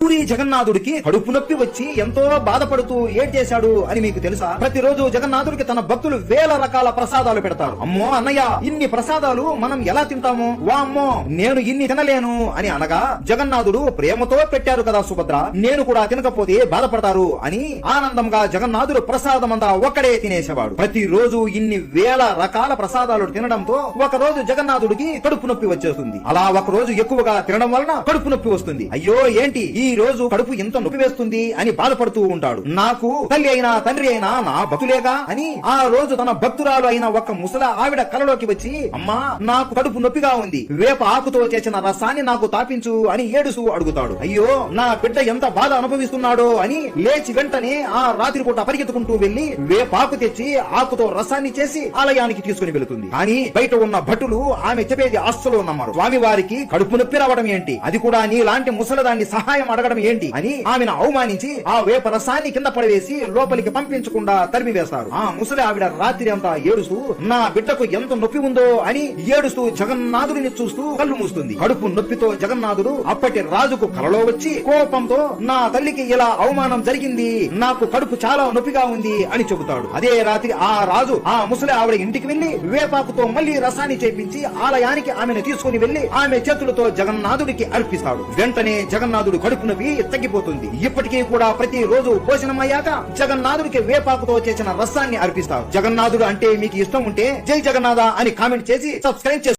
పూరి జగన్నాథుడికి కడుపు నొప్పి వచ్చి ఎంతో బాధపడుతూ ఏం చేశాడు అని మీకు తెలుసా? ప్రతిరోజు జగన్నాథుడికి తన భక్తులు వేల రకాల ప్రసాదాలు పెడతారు. అమ్మో అన్నయ్య ఇన్ని ప్రసాదాలు మనం ఎలా తింటాము? వామ్మో నేను ఇన్ని తినలేను అని అనగా జగన్నాథుడు ప్రేమతో పెట్టారు కదా సుభద్ర నేను కూడా తినకపోతే బాధపడతారు అని ఆనందంగా జగన్నాథుడు ప్రసాదమంతా ఒక్కడే తినేసేవాడు. ప్రతిరోజు ఇన్ని వేల రకాల ప్రసాదాలు తినడంతో ఒక రోజు జగన్నాథుడికి కడుపు నొప్పి వచ్చేస్తుంది. అలా ఒక రోజు ఎక్కువగా తినడం వలన కడుపు నొప్పి వస్తుంది. అయ్యో ఏంటి? ఈ రోజు కడుపు ఎంత నొప్పి వేస్తుంది అని బాధపడుతూ ఉంటాడు. నాకు తల్లి అయినా తండ్రి అయినా నా భక్తులేగా అని ఆ రోజు తన భక్తురాలు అయిన ఒక ముసల ఆవిడ కలలోకి వచ్చి అమ్మా నాకు కడుపు నొప్పిగా ఉంది. వేప ఆకుతో చేసిన రసాన్ని నాకు తాపించు అని ఏడుస్తూ అడుగుతాడు. అయ్యో నా బిడ్డ ఎంత బాధ అనుభవిస్తున్నాడో అని లేచి వెంటనే ఆ రాత్రి పూట పరిగెత్తుకుంటూ వెళ్ళి వేపాకు తెచ్చి ఆకుతో రసాన్ని చేసి ఆలయానికి తీసుకుని వెళుతుంది. కానీ బయట ఉన్న భటులు ఆమె చెప్పేది అస్సలు నమ్మరు. స్వామి వారికి కడుపు నొప్పి రావడం ఏంటి? అది కూడా నీలాంటి ముసలదాన్ని సహాయం అడగడం ఏంటి అని ఆమెను అవమానించి ఆ వేప రసాన్ని కింద పడవేసి లోపలికి పంపించకుండా తరిమి వేస్తారు ఆ ముసలి ఆవిడ రాత్రి అంతా ఏడుస్తూ నా బిడ్డకు ఎంత నొప్పి ఉందో అని ఏడుస్తూ జగన్నాథుడిని చూస్తూ కళ్ళు మూస్తుంది. కడుపు నొప్పితో జగన్నాథుడు అప్పటి రాజుకు కలలో వచ్చి కోపంతో నా తల్లికి ఇలా అవమానం జరిగింది నాకు కడుపు చాలా నొప్పిగా ఉంది అని చెబుతాడు. అదే రాత్రి ఆ రాజు ఆ ముసలి ఆవిడ ఇంటికి వెళ్ళి వేపాకుతో మళ్ళీ రసాన్ని చేపించి ఆలయానికి ఆమెను తీసుకుని వెళ్ళి ఆమె చేతులతో జగన్నాథుడికి అర్పిస్తాడు. వెంటనే జగన్నాథుడు కడుపు నొప్పి తగ్గిపోతుంది. ఇప్పటికీ కూడా ప్రతి రోజు భోజనమయ్యాక జగన్నాథుడికి వేపాకుతో చేసిన రసాన్ని అర్పిస్తారు జగన్నాథుడు అంటే మీకు ఇష్టం ఉంటే జై జగన్నాథ అని కామెంట్ చేసి సబ్స్క్రైబ్